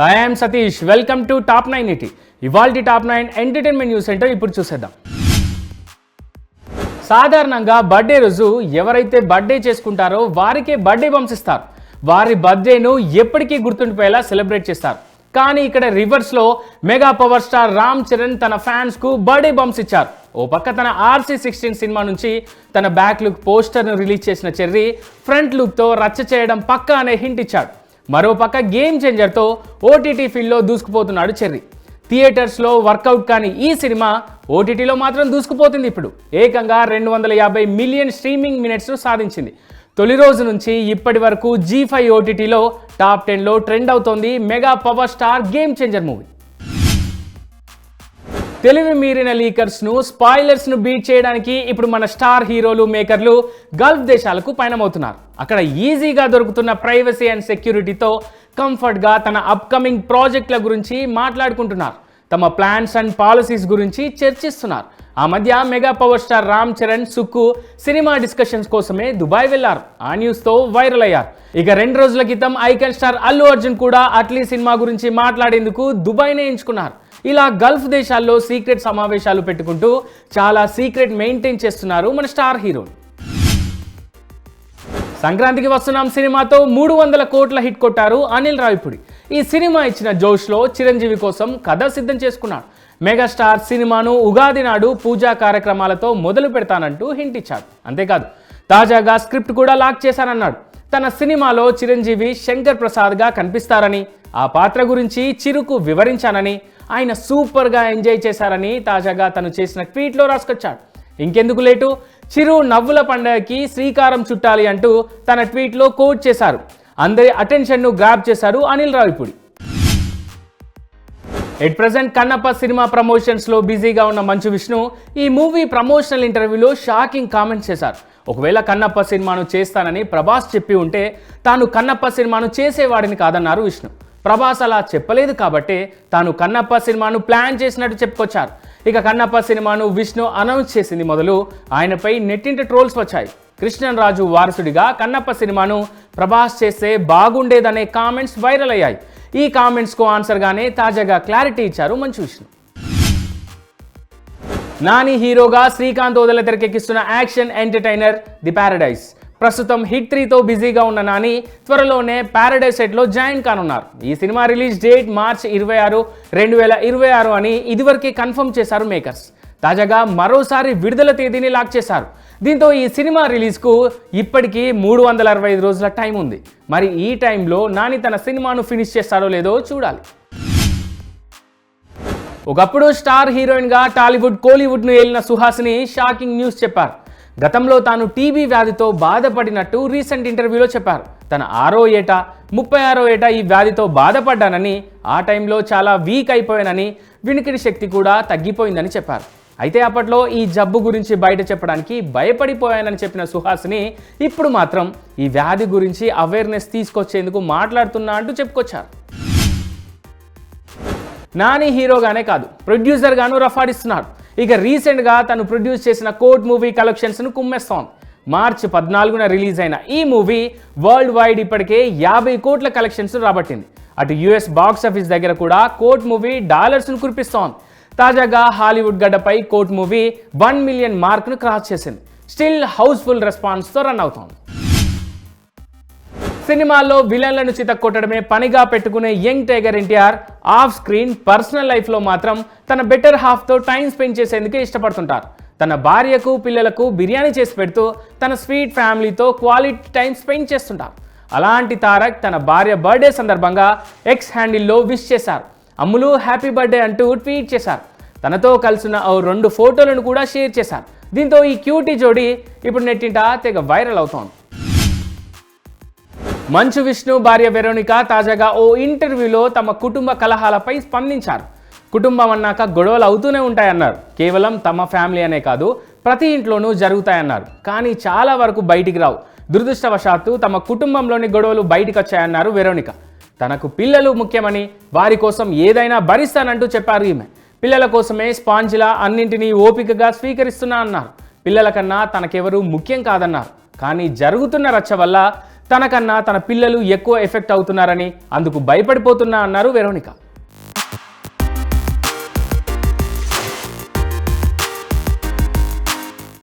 Hi I'm Satish welcome to top nine ET ఇవాల్టి top nine entertainment news center ఇప్పుడు చూసేద్దాం. సాధారణంగా birthday రోజు ఎవరైతే బర్త్డే చేసుకుంటారో వారికే బర్త్డే బంప్స్ ఇస్తారు. వారి బర్త్డేను ఎప్పటికీ గుర్తుండిపోయేలా సెలబ్రేట్ చేస్తారు. కానీ ఇక్కడ రివర్స్లో mega power star Ram Charan తన ఫ్యాన్స్కు బర్త్డే బంప్స్ ఇచ్చారు. ఓ పక్క తన ఆర్సీ సిక్స్టీన్ సినిమా నుంచి తన బ్యాక్ లుక్ పోస్టర్ను రిలీజ్ చేసిన చెర్రీ ఫ్రంట్ లుక్తో రచ్చ చేయడం పక్క అనే హింట్ ఇచ్చాడు. మరోపక్క గేమ్ చేంజర్తో ఓటీటీ ఫీల్డ్లో దూసుకుపోతున్నాడు చెర్రీ. థియేటర్స్లో వర్కౌట్ కాని ఈ సినిమా ఓటీటీలో మాత్రం దూసుకుపోతుంది ఇప్పుడు. ఏకంగా రెండు వందల యాభై మిలియన్ స్ట్రీమింగ్ మినిట్స్ సాధించింది. తొలి రోజు నుంచి ఇప్పటి వరకు జీ ఫైవ్ ఓటీటీలో టాప్ టెన్లో ట్రెండ్ అవుతోంది mega power star game changer movie. తెలివి మీరిన లీకర్స్ను స్పాయిలర్స్ను బీట్ చేయడానికి ఇప్పుడు మన స్టార్ హీరోలు మేకర్లు గల్ఫ్ దేశాలకు పయనమవుతున్నారు. అక్కడ ఈజీగా దొరుకుతున్న ప్రైవసీ అండ్ సెక్యూరిటీతో కంఫర్ట్గా తన అప్కమింగ్ ప్రాజెక్టుల గురించి మాట్లాడుకుంటున్నారు. తమ ప్లాన్స్ అండ్ పాలసీస్ గురించి చర్చిస్తున్నారు. ఆ మధ్య mega power star Ram Charan Sukku cinema discussions కోసమే దుబాయ్ వెళ్ళారు. ఆ న్యూస్తో వైరల్ అయ్యారు. ఇక రెండు రోజుల క్రితం ఐకాన్ స్టార్ అల్లు అర్జున్ కూడా అట్లీ సినిమా గురించి మాట్లాడేందుకు దుబాయ్నే ఎంచుకున్నారు. ఇలా గల్ఫ్ దేశాల్లో సీక్రెట్ సమావేశాలు పెట్టుకుంటూ చాలా సీక్రెట్ మెయింటైన్ చేస్తున్నారు మన స్టార్ హీరో సంక్రాంతికి వస్తున్నాం సినిమాతో మూడు వందల కోట్ల హిట్ కొట్టారు అనిల్ రావిపుడి. ఈ సినిమా ఇచ్చిన జోష్లో చిరంజీవి కోసం కథ సిద్ధం చేసుకున్నాడు. మెగాస్టార్ సినిమాను ఉగాది నాడు పూజా కార్యక్రమాలతో మొదలు పెడతానంటూ హింట్ ఇచ్చాడు అంతేకాదు తాజాగా స్క్రిప్ట్ కూడా లాక్ చేశానన్నాడు. తన సినిమాలో చిరంజీవి శంకర్ ప్రసాద్గా కనిపిస్తారని ఆ పాత్ర గురించి చిరుకు వివరించానని ఆయన సూపర్గా ఎంజాయ్ చేశారని తాజాగా తను చేసిన ట్వీట్లో రాసుకొచ్చాడు. ఇంకెందుకు లేటు? చిరు నవ్వుల పండగకి శ్రీకారం చుట్టాలి అంటూ తన ట్వీట్లో కోట్ చేశారు. అందరి అటెన్షన్ను గ్రాప్ చేశారు Anil Ravipudi. At present Kannappa cinema ప్రమోషన్స్లో బిజీగా ఉన్న మంచు విష్ణు ఈ మూవీ ప్రమోషనల్ ఇంటర్వ్యూలో షాకింగ్ కామెంట్స్ చేశారు. ఒకవేళ కన్నప్ప సినిమాను చేస్తానని ప్రభాస్ చెప్పి ఉంటే తాను కన్నప్ప సినిమాను చేసేవాడిని కాదన్నారు విష్ణు. ప్రభాస్ అలా చెప్పలేదు కాబట్టే తాను కన్నప్ప సినిమాను ప్లాన్ చేసినట్టు చెప్పుకొచ్చారు. ఇక కన్నప్ప సినిమాను విష్ణు అనౌన్స్ చేసింది మొదలు ఆయనపై నెట్టింట ట్రోల్స్ వచ్చాయి. కృష్ణన్ రాజు వారసుడిగా కన్నప్ప సినిమాను ప్రభాస్ చేస్తే బాగుండేదనే కామెంట్స్ వైరల్ అయ్యాయి. ఈ కామెంట్స్కు ఆన్సర్గానే తాజాగా క్లారిటీ ఇచ్చారు మంచు విష్ణు. నాని హీరోగా శ్రీకాంత్ ఓదల తెరకెక్కిస్తున్న యాక్షన్ ఎంటర్టైనర్ ది పారడైజ్ ప్రస్తుతం హిట్ త్రీతో బిజీగా ఉన్న నాని త్వరలోనే పారడైజ్ సెట్లో జాయిన్ కానున్నారు. ఈ సినిమా రిలీజ్ డేట్ మార్చ్ ఇరవై ఆరు రెండు వేల ఇరవై ఆరు అని ఇదివరకే కన్ఫర్మ్ చేశారు మేకర్స్. తాజాగా మరోసారి విడుదల తేదీని లాక్ చేశారు. దీంతో ఈ సినిమా రిలీజ్కు ఇప్పటికీ మూడు వందల అరవై ఐదు రోజుల టైం ఉంది. మరి ఈ టైంలో నాని తన సినిమాను ఫినిష్ చేస్తాడో లేదో చూడాలి. ఒకప్పుడు స్టార్ హీరోయిన్గా టాలీవుడ్ కోలీవుడ్ను ఏలిన సుహాసిని షాకింగ్ న్యూస్ చెప్పారు. గతంలో తాను టీబీ వ్యాధితో బాధపడినట్టు రీసెంట్ ఇంటర్వ్యూలో చెప్పారు. తన ఆరో ఏట ముప్పై ఆరో ఏట ఈ వ్యాధితో బాధపడ్డానని ఆ టైంలో చాలా వీక్ అయిపోయానని వినికిడి శక్తి కూడా తగ్గిపోయిందని చెప్పారు. అయితే అప్పట్లో ఈ జబ్బు గురించి బయట చెప్పడానికి భయపడిపోయానని చెప్పిన సుహాస్ని ఇప్పుడు మాత్రం ఈ వ్యాధి గురించి అవేర్నెస్ తీసుకొచ్చేందుకు మాట్లాడుతున్నా అంటూ చెప్పుకొచ్చారు. నాని హీరోగానే కాదు ప్రొడ్యూసర్గాను రఫాడిస్తున్నాడు. ఇక రీసెంట్గా తను ప్రొడ్యూస్ చేసిన కోర్ట్ మూవీ కలెక్షన్స్ను కుమ్మేస్తోంది. మార్చి పద్నాలుగున రిలీజ్ అయిన ఈ మూవీ వరల్డ్ వైడ్ ఇప్పటికే యాభై కోట్ల కలెక్షన్స్ రాబట్టింది. అటు యుఎస్ బాక్స్ ఆఫీస్ దగ్గర కూడా కోర్ట్ మూవీ డాలర్స్ను కురిపిస్తోంది. తాజాగా హాలీవుడ్ గడ్డపై కోర్ట్ మూవీ వన్ మిలియన్ మార్క్ను క్రాస్ చేసింది. స్టిల్ హౌస్ఫుల్ రెస్పాన్స్తో రన్ అవుతోంది. సినిమాల్లో విలన్లను చితక్కొట్టడమే పనిగా పెట్టుకునే young tiger NTR off screen personal లైఫ్లో మాత్రం తన బెటర్ హాఫ్తో టైం స్పెండ్ చేసేందుకే ఇష్టపడుతుంటారు. తన భార్యకు పిల్లలకు బిర్యానీ చేసి పెడుతూ తన స్వీట్ ఫ్యామిలీతో క్వాలిటీ టైం స్పెండ్ చేస్తుంటారు. అలాంటి తారక్ తన భార్య బర్త్డే సందర్భంగా ఎక్స్ హ్యాండిల్లో విష్ చేశారు. అమ్ములు హ్యాపీ బర్త్డే అంటూ ట్వీట్ చేశారు. తనతో కలిసిన ఓ రెండు ఫోటోలను కూడా షేర్ చేశారు. దీంతో ఈ క్యూటీ జోడి ఇప్పుడు నెట్టింట తెగ వైరల్ అవుతోంది. మంచు విష్ణు భార్య వెరోనిక తాజాగా ఓ ఇంటర్వ్యూలో తమ కుటుంబ కలహాలపై స్పందించారు. కుటుంబం అన్నాక గొడవలు అవుతూనే ఉంటాయన్నారు. కేవలం తమ ఫ్యామిలీ అనే కాదు ప్రతి ఇంట్లోనూ జరుగుతాయన్నారు. కానీ చాలా వరకు బయటికి రావు. దురదృష్టవశాత్తు తమ కుటుంబంలోని గొడవలు బయటికి వచ్చాయన్నారు వెరోనిక. తనకు పిల్లలు ముఖ్యమని వారి కోసం ఏదైనా భరిస్తానంటూ చెప్పారు ఈమె. పిల్లల కోసమే స్పాంజిలా అన్నింటినీ ఓపికగా స్వీకరిస్తున్నా అన్నారు. పిల్లల కన్నా తనకెవరూ ముఖ్యం కాదన్నారు. కానీ జరుగుతున్న రచ్చ వల్ల తనకన్నా తన పిల్లలు ఎక్కువ ఎఫెక్ట్ అవుతున్నారని అందుకు భయపడిపోతున్నా అన్నారు వెరోనిక.